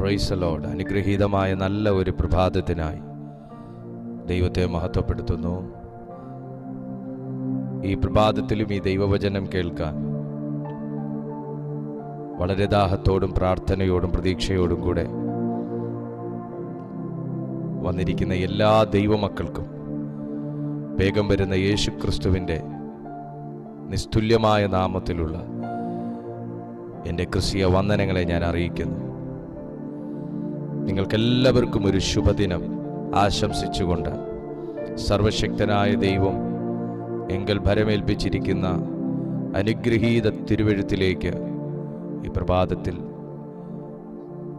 പ്രൈസലോഡ് അനുഗ്രഹീതമായ നല്ല ഒരു പ്രഭാതത്തിനായി ദൈവത്തെ മഹത്വപ്പെടുത്തുന്നു. ഈ പ്രഭാതത്തിലും ഈ ദൈവവചനം കേൾക്കാൻ വളരെ ദാഹത്തോടും പ്രാർത്ഥനയോടും പ്രതീക്ഷയോടും കൂടെ വന്നിരിക്കുന്ന എല്ലാ ദൈവമക്കൾക്കും വേഗം വരുന്ന യേശു ക്രിസ്തുവിന്റെ നിസ്തുല്യമായ നാമത്തിലുള്ള എന്റെ ക്രിസ്തീയ വന്ദനങ്ങളെ ഞാൻ അറിയിക്കുന്നു. നിങ്ങൾക്കെല്ലാവർക്കും ഒരു ശുഭദിനം ആശംസിച്ചുകൊണ്ട് സർവശക്തനായ ദൈവം എങ്കൽ ഭരമേൽപ്പിച്ചിരിക്കുന്ന അനുഗ്രഹീത തിരുവഴുത്തിലേക്ക് ഈ പ്രഭാതത്തിൽ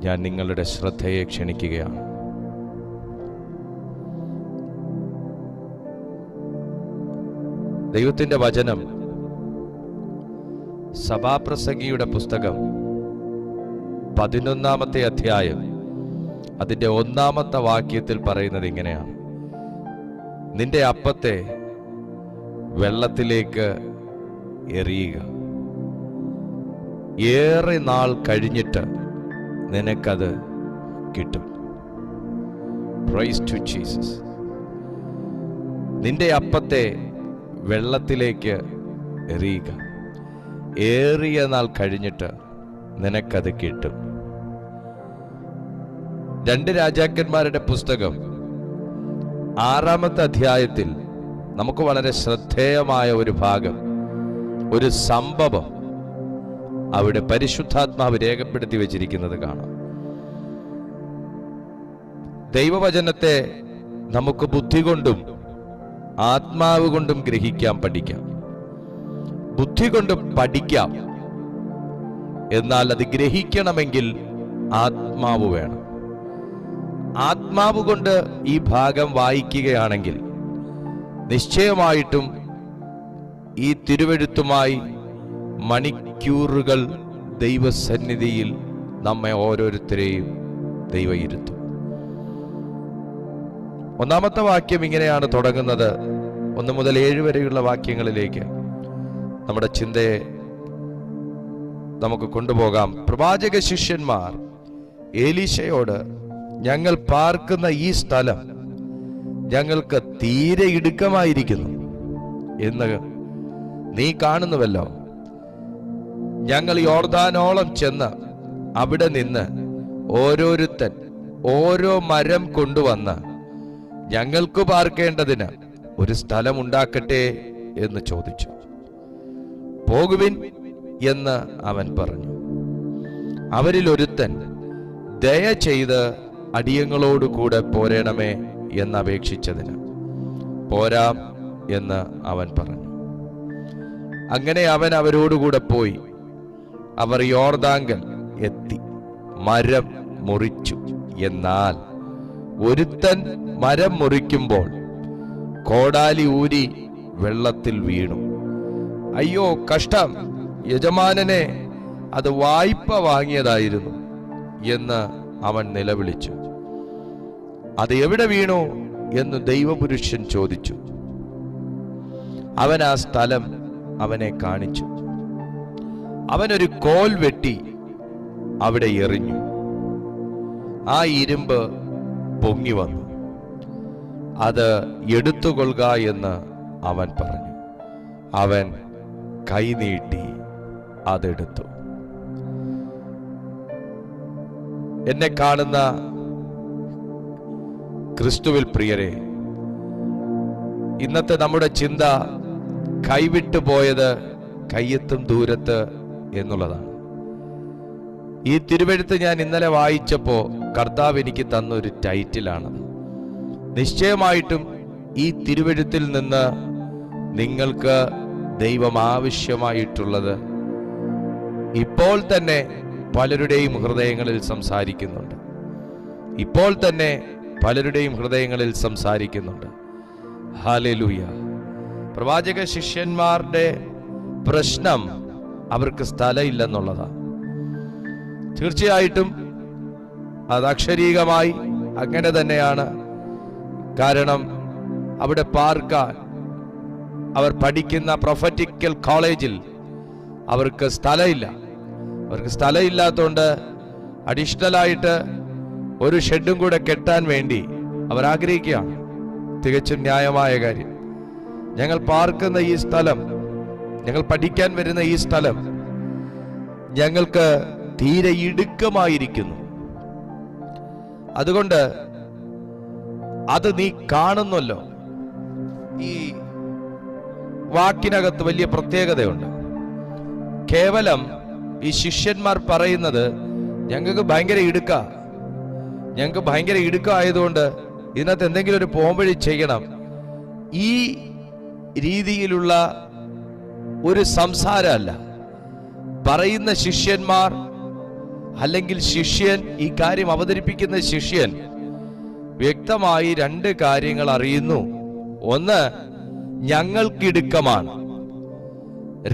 ഞാൻ നിങ്ങളുടെ ശ്രദ്ധയെ ക്ഷണിക്കുകയാണ്. ദൈവത്തിന്റെ വചനം സഭാപ്രസംഗിയുടെ പുസ്തകം പതിനൊന്നാമത്തെ അധ്യായം അതിന്റെ ഒന്നാമത്തെ വാക്യത്തിൽ പറയുന്നത് ഇങ്ങനെയാണ്. നിന്റെ അപ്പത്തെ വെള്ളത്തിലേക്ക് എറിയുക. ഏറെ നാൾ കഴിഞ്ഞിട്ട് നിനക്കത് കിട്ടും. പ്രൈസ് ടു ജീസസ് നിന്റെ അപ്പത്തെ വെള്ളത്തിലേക്ക് എറിയുക. ഏറിയ നാൾ കഴിഞ്ഞിട്ട് നിനക്കത് കിട്ടും. രണ്ട് രാജാക്കന്മാരുടെ പുസ്തകം. ആറാമത്തെ അധ്യായത്തിൽ നമുക്ക് വളരെ ശ്രദ്ധേയമായ ഒരു ഭാഗം ഒരു സംഭവം അവിടെ പരിശുദ്ധാത്മാവ് രേഖപ്പെടുത്തി വച്ചിരിക്കുന്നത് കാണാം. ദൈവവചനത്തെ നമുക്ക് ബുദ്ധി കൊണ്ടും ആത്മാവ് കൊണ്ടും ഗ്രഹിക്കാം പഠിക്കാം. ബുദ്ധി കൊണ്ട് പഠിക്കാം. എന്നാൽ അത് ഗ്രഹിക്കണമെങ്കിൽ ആത്മാവ് വേണം. ആത്മാവ് കൊണ്ട് ഈ ഭാഗം വായിക്കുകയാണെങ്കിൽ നിശ്ചയമായിട്ടും ഈ തിരുവെഴുത്തുമായി മണിക്കൂറുകൾ ദൈവസന്നിധിയിൽ നമ്മെ ഓരോരുത്തരെയും ദൈവയിരുത്തും. ഒന്നാമത്തെ വാക്യം ഇങ്ങനെയാണ് തുടങ്ങുന്നത്. ഒന്ന് മുതൽ ഏഴ് വരെയുള്ള വാക്യങ്ങളിലേക്ക് നമ്മുടെ ചിന്തയെ നമുക്ക് കൊണ്ടുപോകാം. പ്രവാചക ശിഷ്യന്മാർ ഏലീശയോട് ഞങ്ങൾ പാർക്കുന്ന ഈ സ്ഥലം ഞങ്ങൾക്ക് തീരെ ഇടുക്കമായിരിക്കുന്നു. എന്ന് നീ കാണുന്നുവല്ലോ. ഞങ്ങൾ യോർദാനോളം ചെന്ന് അവിടെ നിന്ന് ഓരോരുത്തൻ ഓരോ മരം കൊണ്ടുവന്ന് ഞങ്ങൾക്ക് പാർക്കേണ്ടതിന് ഒരു സ്ഥലം ഉണ്ടാക്കട്ടെ എന്ന് ചോദിച്ചു. പോകുവിൻ എന്ന് അവൻ പറഞ്ഞു. അവരിൽ ഒരുത്തൻ ദയ ചെയ്ത് അടിയങ്ങളോട് കൂടെ പോരേണമേ എന്നപേക്ഷിച്ചതിന് പോരാം എന്ന് അവൻ പറഞ്ഞു. അങ്ങനെ അവൻ അവരോടുകൂടെ പോയി. അവർ യോർദാങ്കൽ എത്തി. മരം മുറിച്ചു. എന്നാൽ ഒരുത്തൻ മരം മുറിക്കുമ്പോൾ കോടാലി ഊരി വെള്ളത്തിൽ വീണു. അയ്യോ കഷ്ടം. യജമാനനെ അത് വായ്പ വാങ്ങിയതായിരുന്നു എന്ന് അവൻ നിലവിളിച്ചു. അത് എവിടെ വീണു? എന്ന് ദൈവപുരുഷൻ ചോദിച്ചു. അവൻ ആ സ്ഥലം അവനെ കാണിച്ചു. അവനൊരു കോൽ വെട്ടി അവിടെ എറിഞ്ഞു. ആ ഇരുമ്പ് പൊങ്ങി വന്നു. അത് എടുത്തുകൊള്ളുക എന്ന് അവൻ പറഞ്ഞു. അവൻ കൈനീട്ടി അതെടുത്തു. എന്നെ കാണുന്ന ക്രിസ്തുവിൽ പ്രിയരെ ഇന്നത്തെ നമ്മുടെ ചിന്ത കൈവിട്ടു പോയത് കയ്യെത്തും ദൂരത്ത് എന്നുള്ളതാണ്. ഈ തിരുവഴുത്ത് ഞാൻ ഇന്നലെ വായിച്ചപ്പോൾ കർത്താവ് എനിക്ക് തന്ന ഒരു ടൈറ്റിലാണത് നിശ്ചയമായിട്ടും ഈ തിരുവഴുത്തിൽ നിന്ന് നിങ്ങൾക്ക് ദൈവം ആവശ്യമായിട്ടുള്ളത് ഇപ്പോൾ തന്നെ പലരുടെയും ഹൃദയങ്ങളിൽ സംസാരിക്കുന്നുണ്ട്. ഇപ്പോൾ തന്നെ പലരുടെയും ഹൃദയങ്ങളിൽ സംസാരിക്കുന്നുണ്ട്. ഹാലലൂയ പ്രവാചക ശിഷ്യന്മാരുടെ പ്രശ്നം അവർക്ക് സ്ഥലമില്ലെന്നുള്ളതാണ് തീർച്ചയായിട്ടും അത് അക്ഷരീകമായി അങ്ങനെ തന്നെയാണ്. കാരണം അവിടെ പാർക്കാൻ അവർ പഠിക്കുന്ന പ്രൊഫറ്റിക്കൽ കോളേജിൽ അവർക്ക് സ്ഥലമില്ല. അവർക്ക് സ്ഥലമില്ലാത്തതുകൊണ്ട് അഡീഷണലായിട്ട് ഒരു ഷെഡും കൂടെ കെട്ടാൻ വേണ്ടി അവർ ആഗ്രഹിക്കുകയാണ്. തികച്ചും ന്യായമായ കാര്യം. ഞങ്ങൾ പാർക്കുന്ന ഈ സ്ഥലം ഞങ്ങൾ പഠിക്കാൻ വരുന്ന ഈ സ്ഥലം ഞങ്ങൾക്ക് തീരെ ഇടുക്കമായിരിക്കുന്നു. അതുകൊണ്ട് അത് നീ കാണുന്നല്ലോ. ഈ വാക്കിനകത്ത് വലിയ പ്രത്യേകതയുണ്ട്. കേവലം ഈ ശിഷ്യന്മാർ പറയുന്നത് ഞങ്ങൾക്ക് ഭയങ്കര ഇടുക്ക. ഞങ്ങൾക്ക് ഭയങ്കര ഇടുക്ക ആയതുകൊണ്ട് ഇതിനകത്ത് എന്തെങ്കിലും ഒരു പോംവഴി ചെയ്യണം. ഈ രീതിയിലുള്ള ഒരു സംസാരമല്ല. പറയുന്ന ശിഷ്യന്മാർ അല്ലെങ്കിൽ ശിഷ്യൻ ഈ കാര്യം അവതരിപ്പിക്കുന്ന ശിഷ്യൻ വ്യക്തമായി രണ്ട് കാര്യങ്ങൾ അറിയുന്നു. ഒന്ന് ഞങ്ങൾക്കിടുക്കമാണ്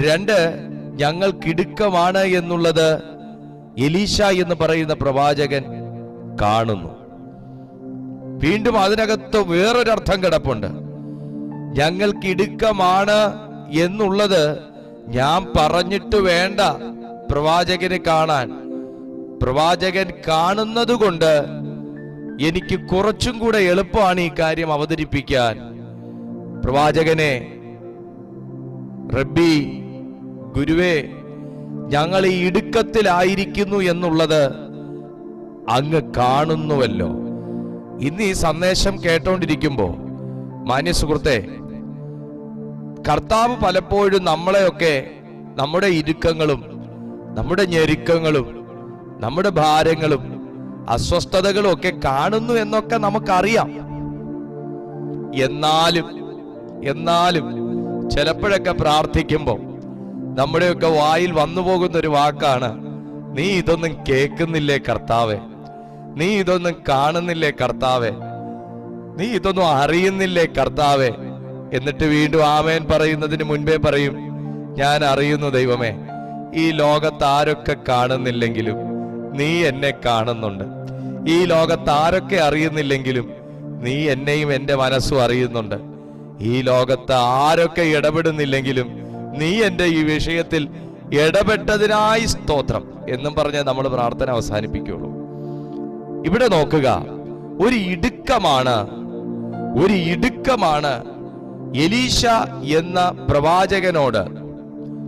രണ്ട് ഞങ്ങൾക്കിടുക്കമാണ് എന്നുള്ളത് എലീശ എന്ന് പറയുന്ന പ്രവാചകൻ കാണുന്നു. വീണ്ടും അതിനകത്ത് വേറൊരർത്ഥം കിടപ്പുണ്ട്. ഞങ്ങൾക്കിടുക്കമാണ് എന്നുള്ളത് ഞാൻ പറഞ്ഞിട്ട് വേണ്ട പ്രവാചകനെ കാണാൻ. പ്രവാചകൻ കാണുന്നത് കൊണ്ട് എനിക്ക് കുറച്ചും കൂടെ എളുപ്പമാണ് ഈ കാര്യം അവതരിപ്പിക്കാൻ. പ്രവാചകനെ റബ്ബി ഗുരുവേ ഞങ്ങൾ ഈ ഇടുക്കത്തിലായിരിക്കുന്നു എന്നുള്ളത് അങ്ങ് കാണുന്നുവല്ലോ. ഇന്ന് ഈ സന്ദേശം കേട്ടോണ്ടിരിക്കുമ്പോ മാന്യ സുഹൃത്തെ കർത്താവ് പലപ്പോഴും നമ്മളെയൊക്കെ നമ്മുടെ ഇടുക്കങ്ങളും നമ്മുടെ ഞെരുക്കങ്ങളും നമ്മുടെ ഭാരങ്ങളും അസ്വസ്ഥതകളും ഒക്കെ കാണുന്നു എന്നൊക്കെ നമുക്കറിയാം. എന്നാലും എന്നാലും ചിലപ്പോഴൊക്കെ പ്രാർത്ഥിക്കുമ്പോൾ നമ്മുടെയൊക്കെ വായിൽ വന്നു പോകുന്ന ഒരു വാക്കാണ് നീ ഇതൊന്നും കേൾക്കുന്നില്ലേ കർത്താവെ? നീ ഇതൊന്നും കാണുന്നില്ലേ കർത്താവെ? നീ ഇതൊന്നും അറിയുന്നില്ലേ കർത്താവെ? എന്നിട്ട് വീണ്ടും ആമേൻ പറയുന്നതിന് മുൻപേ പറയും ഞാൻ അറിയുന്നു ദൈവമേ ഈ ലോകത്ത് ആരൊക്കെ കാണുന്നില്ലെങ്കിലും നീ എന്നെ കാണുന്നുണ്ട്. ഈ ലോകത്ത് ആരൊക്കെ അറിയുന്നില്ലെങ്കിലും നീ എന്നെയും എന്റെ മനസ്സും അറിയുന്നുണ്ട്. ഈ ലോകത്ത് ആരൊക്കെ ഇടപെടുന്നില്ലെങ്കിലും നീ എന്റെ ഈ വിഷയത്തിൽ ഇടപെട്ടതിനായി സ്തോത്രം എന്നും പറഞ്ഞ് നമ്മൾ പ്രാർത്ഥന അവസാനിപ്പിക്കുള്ളൂ ഇവിടെ നോക്കുക ഒരു ഇടുക്കമാണ് ഒരു ഇടുക്കമാണ് എലീശ എന്ന പ്രവാചകനോട്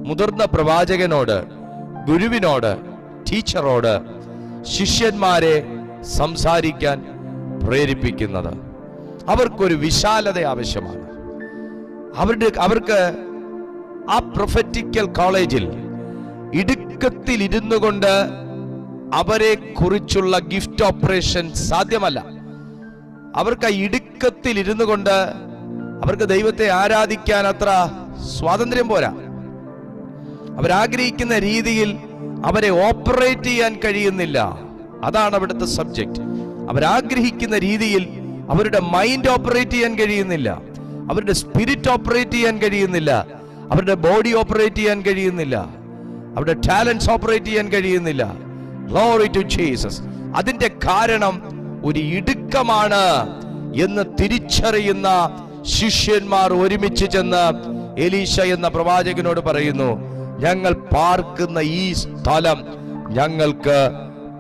മുതിർന്ന പ്രവാചകനോട് ഗുരുവിനോട് ടീച്ചറോട് ശിഷ്യന്മാരെ സംസാരിക്കാൻ പ്രേരിപ്പിക്കുന്നത്. അവർക്കൊരു വിശാലത ആവശ്യമാണ്. അവരുടെ അവർക്ക് ആ പ്രൊഫറ്റിക്കൽ കോളേജിൽ ഇടുക്കത്തിൽ ഇരുന്നു കൊണ്ട് അവരെ കുറിച്ചുള്ള ഗിഫ്റ്റ് ഓപ്പറേഷൻ സാധ്യമല്ല. അവർക്ക് ആ ഇടുക്കത്തിൽ ഇരുന്നു കൊണ്ട് അവർക്ക് ദൈവത്തെ ആരാധിക്കാൻ അത്ര സ്വാതന്ത്ര്യം പോരാ. അവരാഗ്രഹിക്കുന്ന രീതിയിൽ അവരെ ഓപ്പറേറ്റ് ചെയ്യാൻ കഴിയുന്നില്ല. അതാണ് അവിടുത്തെ സബ്ജക്റ്റ് അവരാഗ്രഹിക്കുന്ന രീതിയിൽ അവരുടെ മൈൻഡ് ഓപ്പറേറ്റ് ചെയ്യാൻ കഴിയുന്നില്ല. അവരുടെ സ്പിരിറ്റ് ഓപ്പറേറ്റ് ചെയ്യാൻ കഴിയുന്നില്ല. അവരുടെ ബോഡി ഓപ്പറേറ്റ് ചെയ്യാൻ കഴിയുന്നില്ല. അവരുടെ ടാലൻസ് ഓപ്പറേറ്റ് ചെയ്യാൻ കഴിയുന്നില്ല. ഗ്ലോറി ടു ജീസസ് അതിന്റെ കാരണം ഒരു ഇടുക്കമാണ് എന്ന് തിരിച്ചറിയുന്ന ശിഷ്യന്മാർ ഒരുമിച്ച് ചെന്ന് എലീശ എന്ന പ്രവാചകനോട് പറയുന്നു ഞങ്ങൾ പാർക്കുന്ന ഈ സ്ഥലം ഞങ്ങൾക്ക്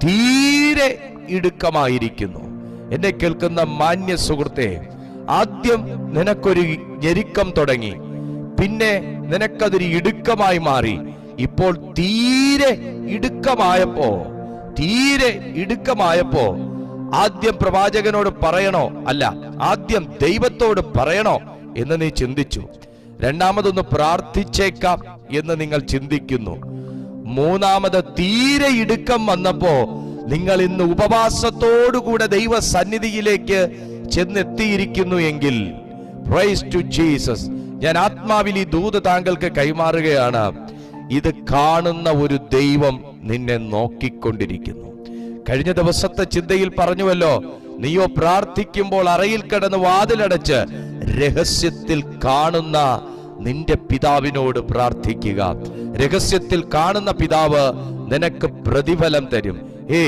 തീരെ ഇടുക്കമായിരിക്കുന്നു. എന്നെ കേൾക്കുന്ന മാന്യ സുഹൃത്തെ ആദ്യം നിനക്കൊരു ഞെരുക്കം തുടങ്ങി. പിന്നെ നിനക്കതൊരു ഇടുക്കമായി മാറി. ഇപ്പോൾ തീരെ ഇടുക്കമായപ്പോ തീരെ ഇടുക്കമായപ്പോ ആദ്യം പ്രവാചകനോട് പറയണോ? അല്ല ആദ്യം ദൈവത്തോട് പറയണോ എന്ന് നീ ചിന്തിച്ചു. രണ്ടാമതൊന്ന് പ്രാർത്ഥിച്ചേക്കാം എന്ന് നിങ്ങൾ ചിന്തിക്കുന്നു. മൂന്നാമത് തീരെ ഇടുക്കം വന്നപ്പോ നിങ്ങൾ ഇന്ന് ഉപവാസത്തോടുകൂടെ ദൈവ സന്നിധിയിലേക്ക് ചെന്നെത്തിയിരിക്കുന്നു എങ്കിൽ പ്രൈസ് ടു ജീസസ് ഞാൻ ആത്മാവിൽ ഈ ദൂത് താങ്കൾക്ക് കൈമാറുകയാണ്. ഇത് കാണുന്ന ഒരു ദൈവം നിന്നെ നോക്കിക്കൊണ്ടിരിക്കുന്നു. കഴിഞ്ഞ ദിവസത്തെ ചിന്തയിൽ പറഞ്ഞുവല്ലോ നീയോ പ്രാർത്ഥിക്കുമ്പോൾ അറയിൽ കിടന്ന് വാതിലടച്ച് രഹസ്യത്തിൽ കാണുന്ന നിന്റെ പിതാവിനോട് പ്രാർത്ഥിക്കുക. രഹസ്യത്തിൽ കാണുന്ന പിതാവ് നിനക്ക് പ്രതിഫലം തരും. ഏ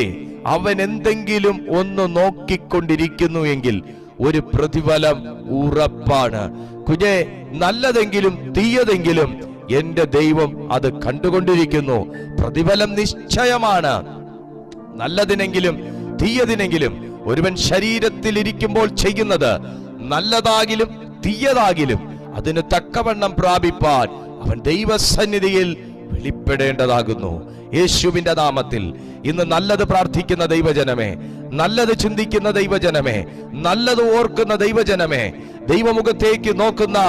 അവൻ എന്തെങ്കിലും ഒന്ന് നോക്കിക്കൊണ്ടിരിക്കുന്നു എങ്കിൽ ഒരു പ്രതിഫലം ഉറപ്പാണ്. കുഞ്ഞെ നല്ലതെങ്കിലും തീയതെങ്കിലും എന്റെ ദൈവം അത് കണ്ടുകൊണ്ടിരിക്കുന്നു. പ്രതിഫലം നിശ്ചയമാണ്. നല്ലതിനെങ്കിലും തീയതിനെങ്കിലും ഒരുവൻ ശരീരത്തിൽ ഇരിക്കുമ്പോൾ ചെയ്യുന്നത് നല്ലതാകിലും തീയതാകിലും അതിന് തക്കവണ്ണം പ്രാപിപ്പാൻ അവൻ ദൈവസന്നിധിയിൽ വെളിപ്പെടേണ്ടതാകുന്നു. യേശുവിന്റെ നാമത്തിൽ. ഇന്ന് നല്ലത് പ്രാർത്ഥിക്കുന്ന ദൈവജനമേ നല്ലത് ചിന്തിക്കുന്ന ദൈവജനമേ നല്ലത് ഓർക്കുന്ന ദൈവജനമേ ദൈവമുഖത്തേക്ക് നോക്കുന്ന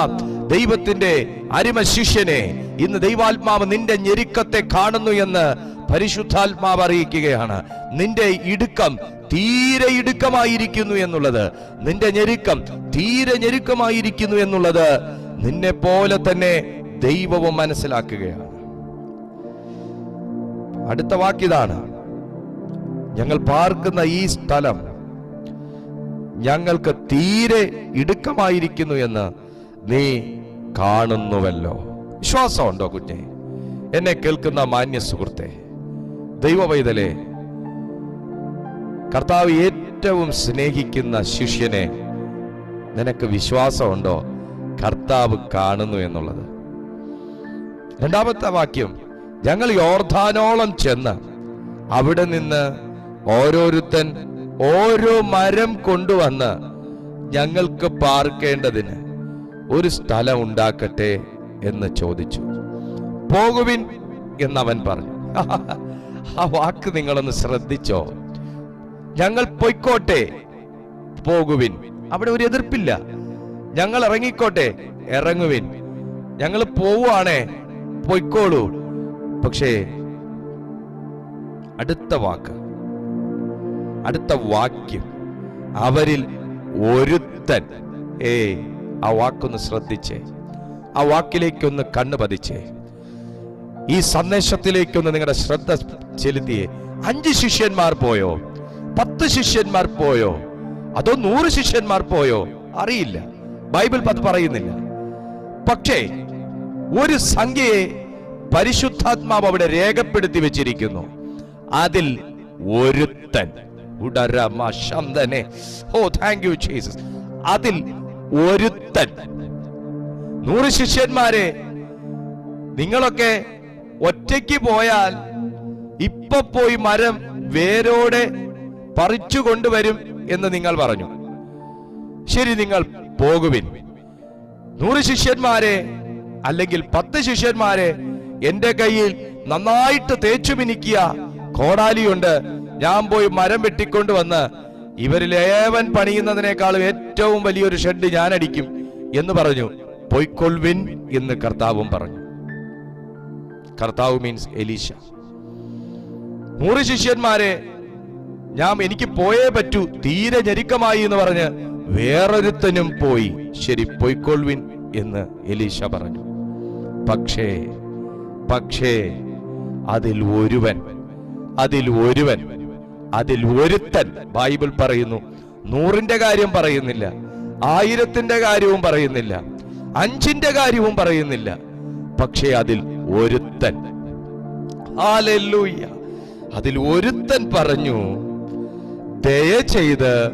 ദൈവത്തിന്റെ അരിമ ശിഷ്യനെ ഇന്ന് ദൈവാത്മാവ് നിന്റെ ഞെരുക്കത്തെ കാണുന്നു എന്ന് പരിശുദ്ധാത്മാവ് അറിയിക്കുകയാണ്. നിന്റെ ഇടുക്കം തീരെ ഇടുക്കമായിരിക്കുന്നു എന്നുള്ളത് നിന്റെ ഞെരുക്കം തീരെ ഞെരുക്കമായിരിക്കുന്നു എന്നുള്ളത് നിന്നെ പോലെ തന്നെ ദൈവവും മനസ്സിലാക്കുകയാണ്. അടുത്ത വാക്കിതാണ് ഞങ്ങൾ പാർക്കുന്ന ഈ സ്ഥലം ഞങ്ങൾക്ക് തീരെ ഇടുക്കമായിരിക്കുന്നു എന്ന് നീ കാണുന്നുവല്ലോ. വിശ്വാസമുണ്ടോ കുഞ്ഞെ? എന്നെ കേൾക്കുന്ന മാന്യ സുഹൃത്തെ ദൈവവൈതലെ കർത്താവ് ഏറ്റവും സ്നേഹിക്കുന്ന ശിഷ്യനെ നിനക്ക് വിശ്വാസമുണ്ടോ? കർത്താവ് കാണുന്നു എന്നുള്ളത്. രണ്ടാമത്തെ വാക്യം ഞങ്ങൾ യോർധാനോളം ചെന്ന് അവിടെ നിന്ന് ഓരോരുത്തൻ ഓരോ മരം കൊണ്ടുവന്ന് ഞങ്ങൾക്ക് പാർക്കേണ്ടതിന് ഒരു സ്ഥലം ഉണ്ടാക്കട്ടെ എന്ന് ചോദിച്ചു. പോകുവിൻ എന്നവൻ പറഞ്ഞു. ആ വാക്ക് നിങ്ങളൊന്ന് ശ്രദ്ധിച്ചോ? ഞങ്ങൾ പൊയ്ക്കോട്ടെ പോകുവിൻ. അവിടെ ഒരു എതിർപ്പില്ല. ഞങ്ങൾ ഇറങ്ങിക്കോട്ടെ ഇറങ്ങുവിൻ. ഞങ്ങൾ പോവുകയാണേ പൊയ്ക്കോളൂ. പക്ഷേ അടുത്ത വാക്ക് അടുത്ത വാക്യം അവരിൽ ഒരുത്തൻ ഏ ആ വാക്കൊന്ന് ശ്രദ്ധിച്ചേ. ആ വാക്കിലേക്കൊന്ന് കണ്ണു പതിച്ചേ. ഈ സന്ദേശത്തിലേക്കൊന്ന് നിങ്ങളുടെ ശ്രദ്ധ ചെലുത്തിയേ. അഞ്ച് ശിഷ്യന്മാർ പോയോ? പത്ത് ശിഷ്യന്മാർ പോയോ? അതോ നൂറ് ശിഷ്യന്മാർ പോയോ? അറിയില്ല. ബൈബിൾ അത് പറയുന്നില്ല. പക്ഷേ ഒരു സംഖ്യയെ പരിശുദ്ധാത്മാവ് അവിടെ രേഖപ്പെടുത്തി വെച്ചിരിക്കുന്നു. അതിൽ ഒരുത്തൻ. ഉടരമ ശന്തനെ. ഓ താങ്ക് യു ജീസസ് അതിൽ ഒരുത്തൻ. നൂറ് ശിഷ്യന്മാരെ നിങ്ങളൊക്കെ ഒറ്റയ്ക്ക് പോയാൽ ഇപ്പൊ പോയി മരം വേരോടെ പറിച്ചു കൊണ്ടുവരും എന്ന് നിങ്ങൾ പറഞ്ഞു. ശരി നിങ്ങൾ പോകുവിൻ. നൂറ് ശിഷ്യന്മാരെ അല്ലെങ്കിൽ പത്ത് ശിഷ്യന്മാരെ എന്റെ കയ്യിൽ നന്നായിട്ട് തേച്ചു മിനിക്കുക കോടാലിയുണ്ട്. ഞാൻ പോയി മരം വെട്ടിക്കൊണ്ട് വന്ന് ഇവരിൽ ഏവൻ പണിയുന്നതിനേക്കാളും ഏറ്റവും വലിയൊരു ഷെഡ് ഞാൻ അടിക്കും എന്ന് പറഞ്ഞു. പൊയ്ക്കൊൾവിൻ എന്ന് കർത്താവും പറഞ്ഞു. കർത്താവ് മീൻസ് എലീശ. നൂറ് ശിഷ്യന്മാരെ ഞാൻ എനിക്ക് പോയേ പറ്റൂ തീരെ ഞെരുക്കമായി എന്ന് പറഞ്ഞ് വേറൊരുത്തനും പോയി. ശരി പൊയ്ക്കൊൾവിൻ എന്ന് എലീശ പറഞ്ഞു. പക്ഷേ പക്ഷേ അതിൽ ഒരുവൻ അതിൽ ഒരുവൻ അതിൽ ഒരുത്തൻ ബൈബിൾ പറയുന്നു. നൂറിന്റെ കാര്യം പറയുന്നില്ല ആയിരത്തിന്റെ കാര്യവും പറയുന്നില്ല അഞ്ചിന്റെ കാര്യവും പറയുന്നില്ല. പക്ഷേ അതിൽ ഒരുത്തൻ. അതിൽ ഒരുത്തൻ പറഞ്ഞു ദയ ചെയ്ത്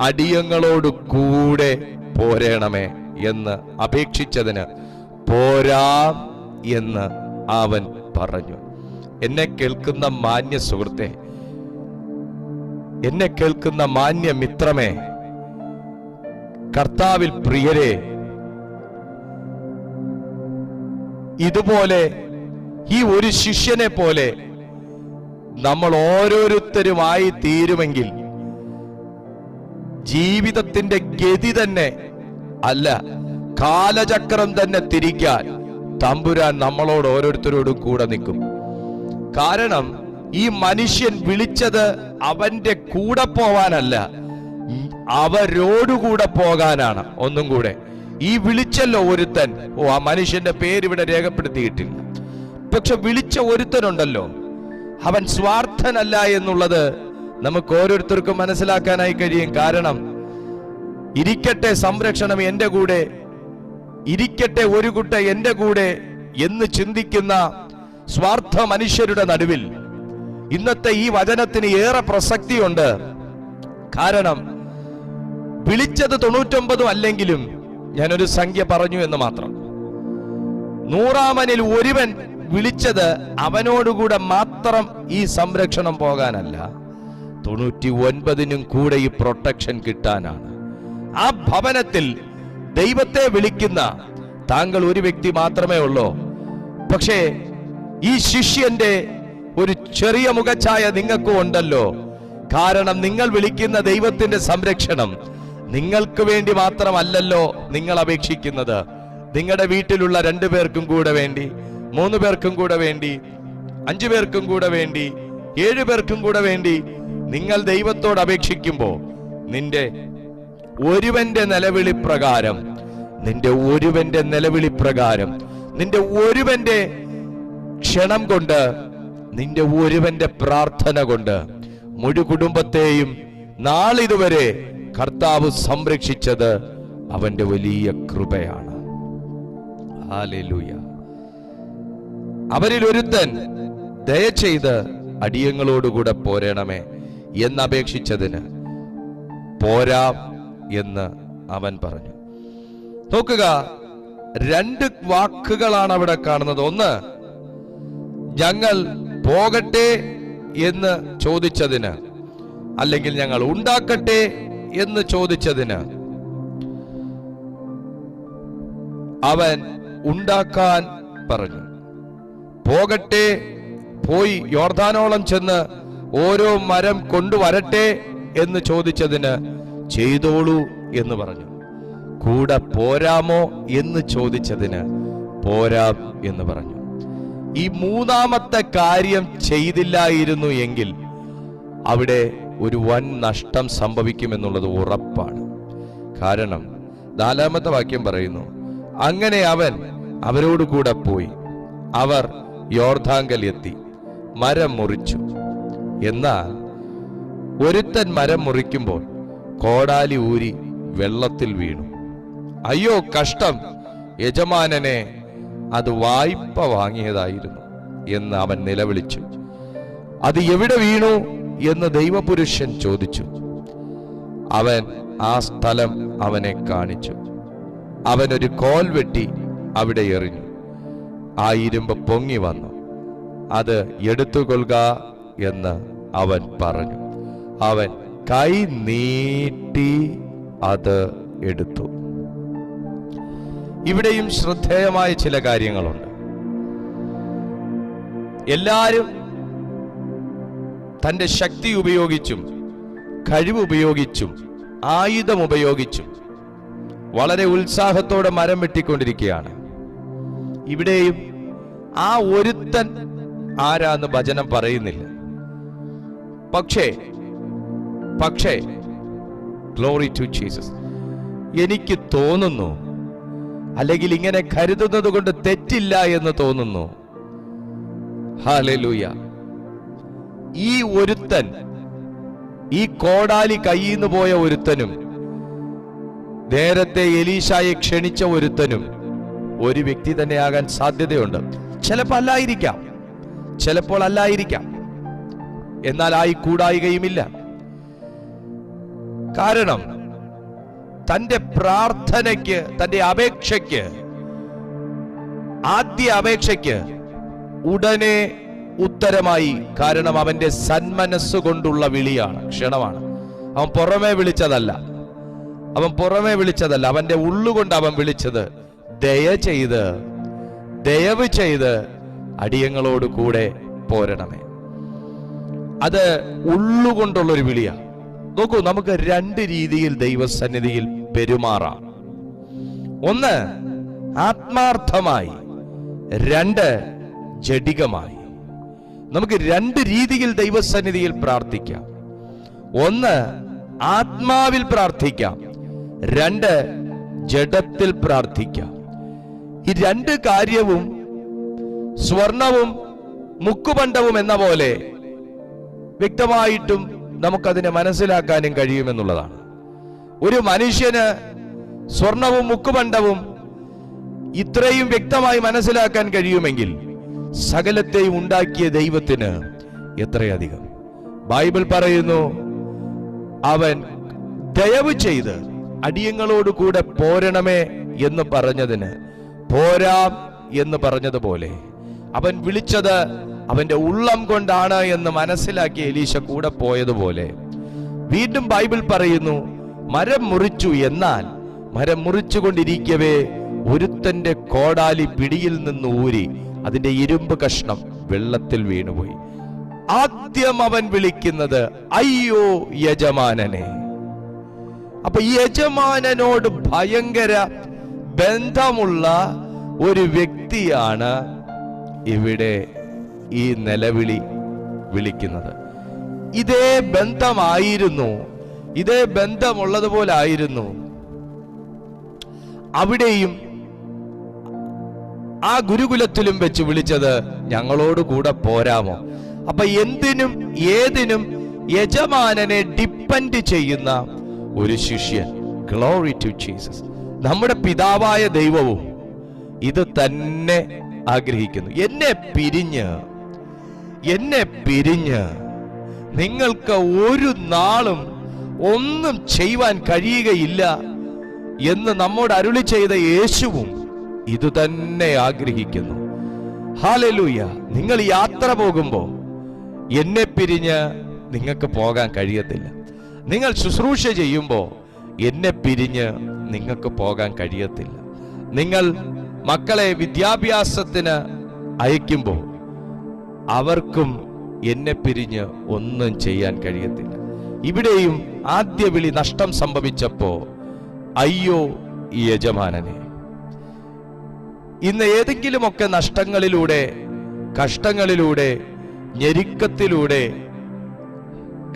അടിയങ്ങളോട് കൂടെ പോരേണമേ എന്ന് അപേക്ഷിച്ചതിന് പോരാ എന്ന് അവൻ പറഞ്ഞു എന്നെ കേൾക്കുന്ന മാന്യ സുഹൃത്തെ എന്നെ കേൾക്കുന്ന മാന്യ മിത്രമേ കർത്താവിൽ പ്രിയരെ ഇതുപോലെ ഈ ഒരു ശിഷ്യനെ പോലെ നമ്മൾ ഓരോരുത്തരുമായി തീരുമെങ്കിൽ ജീവിതത്തിന്റെ ഗതി തന്നെ അല്ല കാലചക്രം തന്നെ തിരിക്കാൻ തമ്പുരാൻ നമ്മളോട് ഓരോരുത്തരോടും കൂടെ നിൽക്കും. കാരണം ഈ മനുഷ്യൻ വിളിച്ചത് അവന്റെ കൂടെ പോവാനല്ല അവരോടുകൂടെ പോകാനാണ് ഒന്നും കൂടെ. ഈ വിളിച്ചല്ലോ ഒരുത്തൻ. ഓ ആ മനുഷ്യന്റെ പേര് ഇവിടെ രേഖപ്പെടുത്തിയിട്ടില്ല. പക്ഷെ വിളിച്ച ഒരുത്തനുണ്ടല്ലോ. അവൻ സ്വാർത്ഥനല്ല എന്നുള്ളത് നമുക്ക് ഓരോരുത്തർക്കും മനസ്സിലാക്കാനായി കഴിയും. കാരണം ഇരിക്കട്ടെ സംരക്ഷണം എന്റെ കൂടെ. ഇരിക്കട്ടെ ഒരു കുട്ട എന്റെ കൂടെ എന്ന് ചിന്തിക്കുന്ന സ്വാർത്ഥ മനുഷ്യരുടെ നടുവിൽ. ഇന്നത്തെ ഈ വചനത്തിന് ഏറെ പ്രസക്തിയുണ്ട്. കാരണം വിളിച്ചത് തൊണ്ണൂറ്റൊമ്പതും അല്ലെങ്കിലും ഞാനൊരു സംഖ്യ പറഞ്ഞു എന്ന് മാത്രം. നൂറാമനിൽ ഒരുവൻ വിളിച്ചത് അവനോടുകൂടെ മാത്രം ഈ സംരക്ഷണം പോകാനല്ല. തൊണ്ണൂറ്റി ഒൻപതിനും കൂടെ ഈ പ്രൊട്ടക്ഷൻ കിട്ടാനാണ്. ആ ഭവനത്തിൽ ദൈവത്തെ വിളിക്കുന്ന താങ്കൾ ഒരു വ്യക്തി മാത്രമേ ഉള്ളൂ? പക്ഷേ ഈ ശിഷ്യന്റെ ഒരു ചെറിയ മുഖഛായ നിങ്ങൾക്കും ഉണ്ടല്ലോ. കാരണം നിങ്ങൾ വിളിക്കുന്ന ദൈവത്തിന്റെ സംരക്ഷണം നിങ്ങൾക്ക് വേണ്ടി മാത്രമല്ലല്ലോ നിങ്ങൾ അപേക്ഷിക്കുന്നത്. നിങ്ങളുടെ വീട്ടിലുള്ള രണ്ടു പേർക്കും കൂടെ വേണ്ടി മൂന്ന് പേർക്കും കൂടെ വേണ്ടി അഞ്ചു പേർക്കും കൂടെ വേണ്ടി ഏഴു പേർക്കും കൂടെ വേണ്ടി നിങ്ങൾ ദൈവത്തോട് അപേക്ഷിക്കുമ്പോൾ നിന്റെ ഒരുവന്റെ നിലവിളി പ്രകാരം നിന്റെ ഒരുവന്റെ നിലവിളി പ്രകാരം നിന്റെ ഒരുവന്റെ ക്ഷണം കൊണ്ട് നിന്റെ ഒരുവന്റെ പ്രാർത്ഥന കൊണ്ട് മുഴു കുടുംബത്തെയും നാളിതുവരെ കർത്താവ് സംരക്ഷിച്ചത് അവന്റെ വലിയ കൃപയാണ്. അവരിൽ ഒരുത്തൻ ദയചെയ്ത് അടിയങ്ങളോടുകൂടെ പോരണമേ എന്നപേക്ഷിച്ചതിന് പോരാം എന്ന് അവൻ പറഞ്ഞു. നോക്കുക രണ്ട് വാക്കുകളാണ് അവിടെ കാണുന്നത്. ഒന്ന് ഞങ്ങൾ പോകട്ടെ എന്ന് ചോദിച്ചതിന് അല്ലെങ്കിൽ ഞങ്ങൾ ഉണ്ടാക്കട്ടെ എന്ന് ചോദിച്ചതിന്. അവൻ ഉണ്ടാക്കാൻ പറഞ്ഞു. പോകട്ടെ പോയി യോർദാനോളം ചെന്ന് ഓരോ മരം കൊണ്ടുവരട്ടെ എന്ന് ചോദിച്ചതിന് ചെയ്തോളൂ എന്ന് പറഞ്ഞു. കൂടെ പോരാമോ എന്ന് ചോദിച്ചതിന് പോരാം എന്ന് പറഞ്ഞു. ഈ മൂന്നാമത്തെ കാര്യം ചെയ്തില്ലായിരുന്നു എങ്കിൽ അവിടെ ഒരു വൻ നഷ്ടം സംഭവിക്കുമെന്നുള്ളത് ഉറപ്പാണ്. കാരണം നാലാമത്തെ വാക്യം പറയുന്നു അങ്ങനെ അവൻ അവരോട് കൂടെ പോയി. അവർ യോർധാങ്കൽ എത്തി മരം മുറിച്ചു. എന്നാൽ ഒരുത്തൻ മരം മുറിക്കുമ്പോൾ കോടാലി ഊരി വെള്ളത്തിൽ വീണു. അയ്യോ കഷ്ടം. യജമാനനെ അത് വായ്പ വാങ്ങിയതായിരുന്നു എന്ന് അവൻ നിലവിളിച്ചു. അത് എവിടെ വീണു എന്ന് ദൈവപുരുഷൻ ചോദിച്ചു. അവൻ ആ സ്ഥലം അവനെ കാണിച്ചു. അവൻ ഒരു കോൽ വെട്ടി അവിടെ എറിഞ്ഞു. ആ ഇരുമ്പ് പൊങ്ങി വന്നു. അത് എടുത്തുകൊള്ളുക എന്ന് അവൻ പറഞ്ഞു. അവൻ കൈ നീട്ടി അത് എടുത്തു. ഇവിടെയും ശ്രദ്ധേയമായ ചില കാര്യങ്ങളുണ്ട്. എല്ലാരും തന്റെ ശക്തി ഉപയോഗിച്ചും കഴിവ് ഉപയോഗിച്ചും ആയുധം ഉപയോഗിച്ചും വളരെ ഉത്സാഹത്തോടെ മരം വെട്ടിക്കൊണ്ടിരിക്കുകയാണ്. ഇവിടെയും ആ ഒരുത്തൻ ആരാന്ന് ഭജനം പറയുന്നില്ല. പക്ഷേ പക്ഷേ ഗ്ലോറി ടു ജീസസ് എനിക്ക് തോന്നുന്നു അല്ലെങ്കിൽ ഇങ്ങനെ കരുതുന്നത് കൊണ്ട് തെറ്റില്ല എന്ന് തോന്നുന്നു. ഹാലൂയ ഈ ഒരുത്തൻ ഈ കോടാലി കയ്യിന്ന് പോയ ഒരുത്തനും നേരത്തെ എലീശായെ ക്ഷണിച്ച ഒരുത്തനും ഒരു വ്യക്തി തന്നെയാകാൻ സാധ്യതയുണ്ട്. ചിലപ്പോൾ അല്ലായിരിക്കാം. ചിലപ്പോൾ അല്ലായിരിക്കാം. എന്നാൽ ആയി കൂടായികയുമില്ല. കാരണം തന്റെ പ്രാർത്ഥനയ്ക്ക് തന്റെ അപേക്ഷയ്ക്ക് ആദ്യ അപേക്ഷയ്ക്ക് ഉടനെ ഉത്തരമായി. കാരണം അവന്റെ സന്മനസ് കൊണ്ടുള്ള വിളിയാണ് ക്ഷണമാണ്. അവൻ പുറമെ വിളിച്ചതല്ല. അവൻ പുറമെ വിളിച്ചതല്ല. അവന്റെ ഉള്ളുകൊണ്ട് അവൻ വിളിച്ചത് ദയ ചെയ്ത് ദയവ് ചെയ്ത് അടിയങ്ങളോട് കൂടെ പോരണമേ. അത് ഉള്ളുകൊണ്ടുള്ളൊരു വിളിയാണ്. നോക്കൂ നമുക്ക് രണ്ട് രീതിയിൽ ദൈവസന്നിധിയിൽ പെരുമാറാം. ഒന്ന് ആത്മാർത്ഥമായി. രണ്ട് ജഡികമായി നമുക്ക് രണ്ട് രീതിയിൽ ദൈവസന്നിധിയിൽ പ്രാർത്ഥിക്കാം. ഒന്ന് ആത്മാവിൽ പ്രാർത്ഥിക്കാം. രണ്ട് ജഡത്തിൽ പ്രാർത്ഥിക്കാം. ഈ രണ്ട് കാര്യവും സ്വർണവും മുക്കുപണ്ടവും എന്ന പോലെ വ്യക്തമായിട്ടും നമുക്കതിനെ മനസ്സിലാക്കാനും കഴിയുമെന്നുള്ളതാണ്. ഒരു മനുഷ്യന് സ്വർണവും മുക്കുപണ്ടവും ഇത്രയും വ്യക്തമായി മനസ്സിലാക്കാൻ കഴിയുമെങ്കിൽ സകലത്തെയും ഉണ്ടാക്കിയ ദൈവത്തിന് എത്രയധികം? ബൈബിൾ പറയുന്നു അവൻ ദയവ് ചെയ്ത് അടിയങ്ങളോട് കൂടെ പോരണമേ എന്ന് പറഞ്ഞതിന് പോരാം എന്ന് പറഞ്ഞതുപോലെ അവൻ വിളിച്ചത് അവന്റെ ഉള്ളം കൊണ്ടാണ് എന്ന് മനസ്സിലാക്കി എലീശ കൂടെ പോയതുപോലെ. വീണ്ടും ബൈബിൾ പറയുന്നു മരം മുറിച്ചു എന്നാൽ മരം മുറിച്ചുകൊണ്ടിരിക്കവേ ഒരുത്തന്റെ കോടാലി പിടിയിൽ നിന്ന് ഊരി അതിന്റെ ഇരുമ്പ് കഷ്ണം വെള്ളത്തിൽ വീണുപോയി. ആദ്യം അവൻ വിളിക്കുന്നത് അയ്യോ യജമാനനെ. അപ്പൊ യജമാനനോട് ഭയങ്കര ബന്ധമുള്ള ഒരു വ്യക്തിയാണ് ഇവിടെ ഈ നിലവിളി വിളിക്കുന്നത്. ഇതേ ബന്ധമായിരുന്നു. ഇതേ ബന്ധമുള്ളതുപോലായിരുന്നു. അവിടെയും ആ ഗുരുകുലത്തിലും വെച്ച് വിളിച്ചത് ഞങ്ങളോട് കൂടെ പോരാമോ? അപ്പൊ എന്തിനും ഏതിനും യജമാനനെ ഡിപ്പെൻഡ് ചെയ്യുന്ന ഒരു ശിഷ്യൻ. ഗ്ലോറി ടു ജീസസ് നമ്മുടെ പിതാവായ ദൈവവും ഇത് തന്നെ ആഗ്രഹിക്കുന്നു. എന്നെ പിരിഞ്ഞ് എന്നെ പിരിഞ്ഞ് നിങ്ങൾക്ക് ഒരു നാളും ഒന്നും ചെയ്യുവാൻ കഴിയുകയില്ല എന്ന് നമ്മോട് അരുളി ചെയ്ത യേശുവും ഇതുതന്നെ ആഗ്രഹിക്കുന്നു. ഹാലലൂയ നിങ്ങൾ യാത്ര പോകുമ്പോൾ എന്നെ പിരിഞ്ഞ് നിങ്ങൾക്ക് പോകാൻ കഴിയത്തില്ല. നിങ്ങൾ ശുശ്രൂഷ ചെയ്യുമ്പോൾ എന്നെ പിരിഞ്ഞ് നിങ്ങൾക്ക് പോകാൻ കഴിയത്തില്ല. നിങ്ങൾ മക്കളെ വിദ്യാഭ്യാസത്തിന് അയക്കുമ്പോൾ അവർക്കും എന്നെ പിരിഞ്ഞ് ഒന്നും ചെയ്യാൻ കഴിയത്തില്ല. ഇവിടെയും ആദ്യ വിളി നഷ്ടം സംഭവിച്ചപ്പോ അയ്യോ യജമാനനെ ഇന്ന് ഏതെങ്കിലുമൊക്കെ നഷ്ടങ്ങളിലൂടെ കഷ്ടങ്ങളിലൂടെ ഞെരുക്കത്തിലൂടെ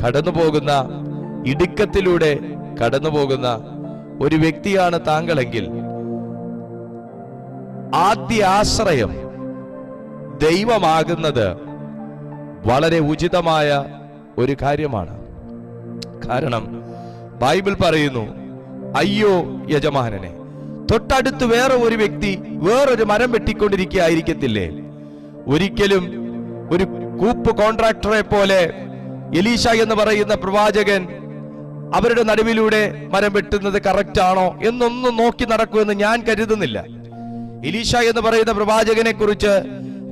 കടന്നുപോകുന്ന ഇടുക്കത്തിലൂടെ കടന്നു പോകുന്ന ഒരു വ്യക്തിയാണ് താങ്കളെങ്കിൽ ആദ്യ ആശ്രയം ദൈവമാകുന്നത് വളരെ ഉചിതമായ ഒരു കാര്യമാണ്. കാരണം ബൈബിൾ പറയുന്നു അയ്യോ യജമാനനെ തൊട്ടടുത്ത് വേറെ ഒരു വ്യക്തി വേറൊരു മരം വെട്ടിക്കൊണ്ടിരിക്കുകയായിരിക്കത്തില്ലേ? ഒരിക്കലും ഒരു കൂപ്പ് കോൺട്രാക്ടറെ പോലെ എലീഷ എന്ന് പറയുന്ന പ്രവാചകൻ അവരുടെ നടുവിലൂടെ മരം വെട്ടുന്നത് കറക്റ്റ് ആണോ എന്നൊന്നും നോക്കി നടക്കുമെന്ന് ഞാൻ കരുതുന്നില്ല. എലീഷ എന്ന് പറയുന്ന പ്രവാചകനെ കുറിച്ച്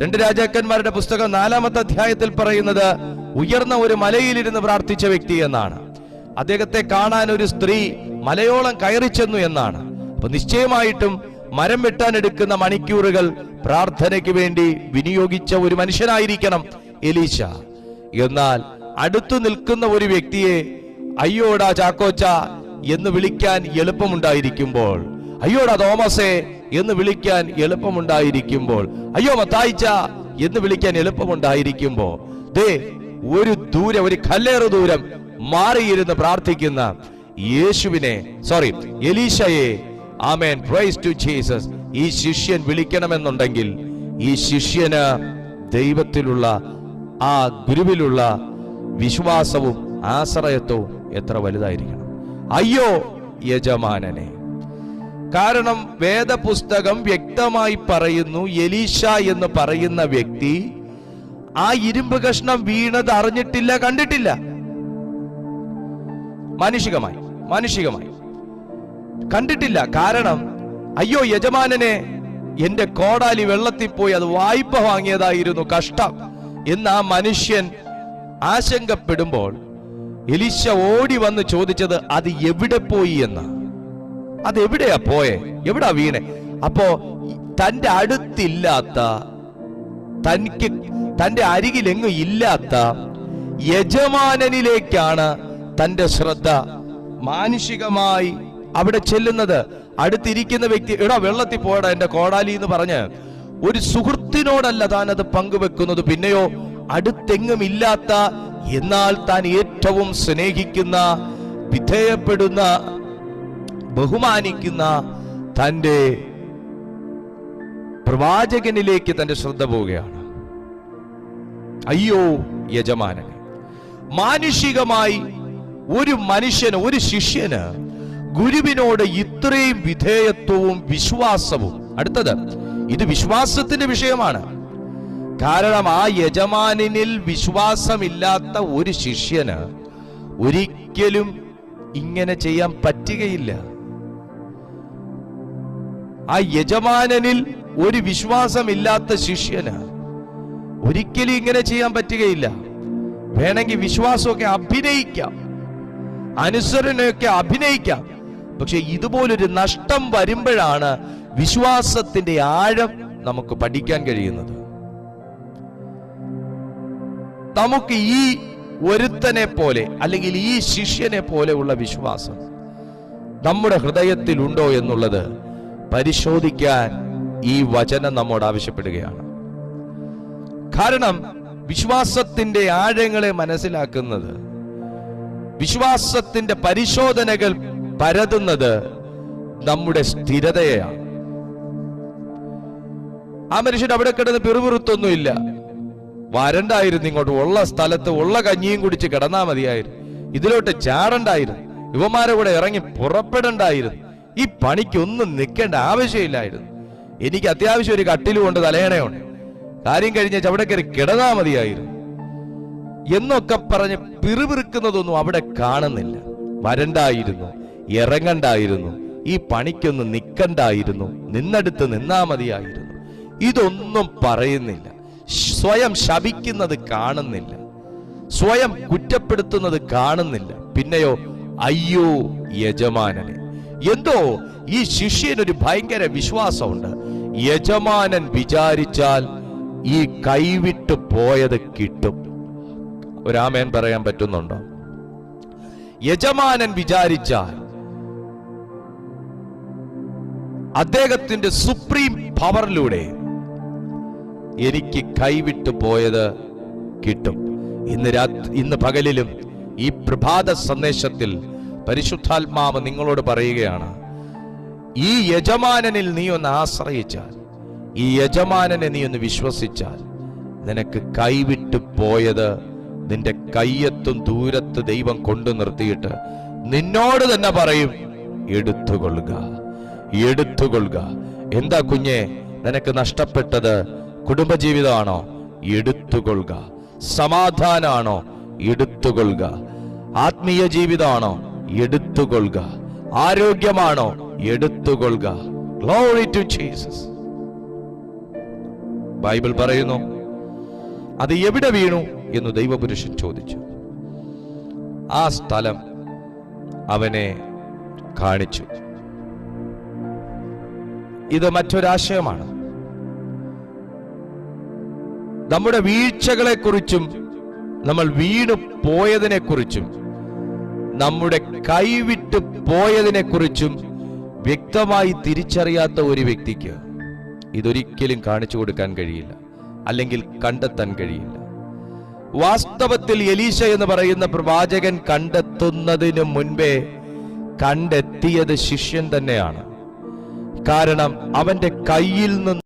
രണ്ട് രാജാക്കന്മാരുടെ പുസ്തകം നാലാമത്തെ അധ്യായത്തിൽ പറയുന്നത് ഉയർന്ന ഒരു മലയിലിരുന്ന് പ്രാർത്ഥിച്ച വ്യക്തി എന്നാണ്. അദ്ദേഹത്തെ കാണാൻ ഒരു സ്ത്രീ മലയോളം കയറി ചെന്നു എന്നാണ്. അപ്പൊ നിശ്ചയമായിട്ടും മരം വെട്ടാൻ എടുക്കുന്ന മണിക്കൂറുകൾ പ്രാർത്ഥനയ്ക്ക് വേണ്ടി വിനിയോഗിച്ച ഒരു മനുഷ്യനായിരിക്കണം എലീശ. എന്നാൽ അടുത്തു നിൽക്കുന്ന ഒരു വ്യക്തിയെ അയ്യോടാ ചാക്കോച്ച എന്ന് വിളിക്കാൻ എളുപ്പമുണ്ടായിരിക്കുമ്പോൾ അയ്യോടാ തോമസേ എന്ന് വിളിക്കാൻ എളുപ്പമുണ്ടായിരിക്കുമ്പോൾ. അയ്യോ മത്തായിച്ച എന്ന് വിളിക്കാൻ എളുപ്പമുണ്ടായിരിക്കുമ്പോ ദേ ഒരു ദൂരം ഒരു കല്ലേറ് ദൂരം മാറിയിരുന്ന് പ്രാർത്ഥിക്കുന്ന യേശുവിനെ സോറി എലീശയെ. ആമേൻ പ്രൈസ് ടു ജീസസ് ഈ ശിഷ്യൻ വിളിക്കണമെന്നുണ്ടെങ്കിൽ ഈ ശിഷ്യന് ദൈവത്തിലുള്ള ആ ഗുരുവിലുള്ള വിശ്വാസവും ആശ്രയത്വവും എത്ര വലുതായിരിക്കണം. അയ്യോ യജമാനനെ. കാരണം വേദപുസ്തകം വ്യക്തമായി പറയുന്നു എലീഷ എന്ന് പറയുന്ന വ്യക്തി ആ ഇരുമ്പ് കഷ്ണം വീണത് അറിഞ്ഞിട്ടില്ല കണ്ടിട്ടില്ല. മാനുഷികമായി മാനുഷികമായി. കണ്ടിട്ടില്ല കാരണം അയ്യോ യജമാനനെ എന്റെ കോടാലി വെള്ളത്തിൽ പോയി അത് വായ്പ വാങ്ങിയതായിരുന്നു കഷ്ടം എന്ന് ആ മനുഷ്യൻ ആശങ്കപ്പെടുമ്പോൾ എലിശ ഓടി വന്ന് ചോദിച്ചത് അത് എവിടെ പോയി? എന്ന് അത് എവിടെയാ പോയെ? എവിടാ വീണെ? അപ്പോ തന്റെ അടുത്തില്ലാത്ത തനിക്ക് തന്റെ അരികിലെങ്ങും ഇല്ലാത്ത യജമാനനിലേക്കാണ് തന്റെ ശ്രദ്ധ മാനുഷികമായി അവിടെ ചെല്ലുന്നത്. അടുത്തിരിക്കുന്ന വ്യക്തി എടാ വെള്ളത്തിൽ പോയടാ എന്റെ കോടാലി എന്ന് പറഞ്ഞ് ഒരു സുഹൃത്തിനോടല്ല താൻ അത് പങ്കുവെക്കുന്നത്. പിന്നെയോ അടുത്തെങ്ങും ഇല്ലാത്ത എന്നാൽ താൻ ഏറ്റവും സ്നേഹിക്കുന്ന വിധേയപ്പെടുന്ന ബഹുമാനിക്കുന്ന തന്റെ പ്രവാചകനിലേക്ക് തന്റെ ശ്രദ്ധ പോവുകയാണ്. അയ്യോ യജമാനൻ മാനുഷികമായി ഒരു മനുഷ്യന് ഒരു ശിഷ്യന് ഗുരുവിനോട് ഇത്രയും വിധേയത്വവും വിശ്വാസവും അടുത്തത് ഇത് വിശ്വാസത്തിന്റെ വിഷയമാണ്. കാരണം ആ യജമാനിനിൽ വിശ്വാസമില്ലാത്ത ഒരു ശിഷ്യന് ഒരിക്കലും ഇങ്ങനെ ചെയ്യാൻ പറ്റുകയില്ല. ആ യജമാനനിൽ ഒരു വിശ്വാസമില്ലാത്ത ശിഷ്യന് ഒരിക്കലും ഇങ്ങനെ ചെയ്യാൻ പറ്റുകയില്ല. വേണമെങ്കിൽ വിശ്വാസമൊക്കെ അഭിനയിക്കാം. അനുസരണയൊക്കെ അഭിനയിക്കാം. പക്ഷെ ഇതുപോലൊരു നഷ്ടം വരുമ്പോഴാണ് വിശ്വാസത്തിന്റെ ആഴം നമുക്ക് പഠിക്കാൻ കഴിയുന്നത്. നമുക്ക് ഈ ഒരുത്തനെ പോലെ അല്ലെങ്കിൽ ഈ ശിഷ്യനെ പോലെയുള്ള വിശ്വാസം നമ്മുടെ ഹൃദയത്തിലുണ്ടോ എന്നുള്ളത് പരിശോധിക്കാൻ ഈ വചനം നമ്മോട് ആവശ്യപ്പെടുകയാണ്. കാരണം വിശ്വാസത്തിന്റെ ആഴങ്ങളെ മനസ്സിലാക്കുന്നത് വിശ്വാസത്തിന്റെ പരിശോധനകൾ പരതുന്നത് നമ്മുടെ സ്ഥിരതയാണ് ആ മനുഷ്യൻ അവിടെ കിടന്ന് പിറുപിറുത്തൊന്നുമില്ല. വരണ്ടായിരുന്നു ഇങ്ങോട്ട് ഉള്ള സ്ഥലത്ത് ഉള്ള കഞ്ഞിയും കുടിച്ച് കിടന്നാ മതിയായിരുന്നു. ഇതിലോട്ട് ചാടണ്ടായിരുന്നു. യുവമാരെ കൂടെ ഇറങ്ങി പുറപ്പെടണ്ടായിരുന്നു. ഈ പണിക്കൊന്നും നിൽക്കേണ്ട ആവശ്യമില്ലായിരുന്നു. എനിക്ക് അത്യാവശ്യം ഒരു കട്ടിലും കൊണ്ട് തലയണയുണ്ട്. കാര്യം കഴിഞ്ഞ അവിടെ കയറി കിടന്നാ മതിയായിരുന്നു. എന്നൊക്കെ പറഞ്ഞ് പിറുപിറുക്കുന്നതൊന്നും അവിടെ കാണുന്നില്ല. വരണ്ടായിരുന്നു ഇറങ്ങണ്ടായിരുന്നു ഈ പണിക്കൊന്നും നിൽക്കണ്ടായിരുന്നു നിന്നടുത്ത് നിന്നാ മതിയായിരുന്നു. ഇതൊന്നും പറയുന്നില്ല. സ്വയം ശപിക്കുന്നത് കാണുന്നില്ല. സ്വയം കുറ്റപ്പെടുത്തുന്നത് കാണുന്നില്ല. പിന്നെയോ അയ്യോ യജമാനനെ. എന്തോ? ഈ ശിഷ്യനൊരു ഭയങ്കര വിശ്വാസമുണ്ട്. യജമാനൻ വിചാരിച്ചാൽ ഈ കൈവിട്ട് പോയത് കിട്ടും. ഒരാമേൻ പറയാൻ പറ്റുന്നുണ്ടോ? യജമാനൻ വിചാരിച്ചാൽ അദ്ദേഹത്തിന്റെ സുപ്രീം പവറിലൂടെ എനിക്ക് കൈവിട്ടു പോയത് കിട്ടും. ഇന്ന് രാത്രി ഇന്ന് പകലിലും ഈ പ്രഭാത സന്ദേശത്തിൽ പരിശുദ്ധാത്മാവ് നിങ്ങളോട് പറയുകയാണ് ഈ യജമാനനിൽ നീ ഒന്ന് ആശ്രയിച്ചാൽ ഈ യജമാനനെ നീ ഒന്ന് വിശ്വസിച്ചാൽ നിനക്ക് കൈവിട്ടു പോയത് നിന്റെ കയ്യെത്തും ദൂരത്ത് ദൈവം കൊണ്ടു നിർത്തിയിട്ട് നിന്നോട് തന്നെ പറയും എടുത്തുകൊള്ളുക എടുത്തുകൊള്ളുക. എന്താ കുഞ്ഞെ നിനക്ക് നഷ്ടപ്പെട്ടത് കുടുംബജീവിതമാണോ? എടുത്തുകൊള്ളുക. സമാധാനമാണോ എടുത്തുകൊള്ളുക. ആത്മീയ ജീവിതമാണോ? എടുത്തുകൊള്ളുക. ആരോഗ്യമാണോ എടുത്തുകൊള്ളുക. ഗ്ലോറി ടു ജീസസ് ബൈബിൾ പറയുന്നു അത് എവിടെ വീണു? എന്ന് ദൈവപുരുഷൻ ചോദിച്ചു. ആ സ്ഥലം അവനെ കാണിച്ചു. ഇത് മറ്റൊരാശയമാണ്. നമ്മുടെ വീഴ്ചകളെക്കുറിച്ചും നമ്മൾ വീണു പോയതിനെ കുറിച്ചും നമ്മുടെ കൈവിട്ട് പോയതിനെ കുറിച്ചും വ്യക്തമായി തിരിച്ചറിയാത്ത ഒരു വ്യക്തിക്ക് ഇതൊരിക്കലും കാണിച്ചു കൊടുക്കാൻ കഴിയില്ല അല്ലെങ്കിൽ കണ്ടെത്താൻ കഴിയില്ല. വാസ്തവത്തിൽ എലീശ എന്ന് പറയുന്ന പ്രവാചകൻ കണ്ടെത്തുന്നതിന് മുൻപേ കണ്ടെത്തിയത് ശിഷ്യൻ തന്നെയാണ്. കാരണം അവന്റെ കയ്യിൽ നിന്ന്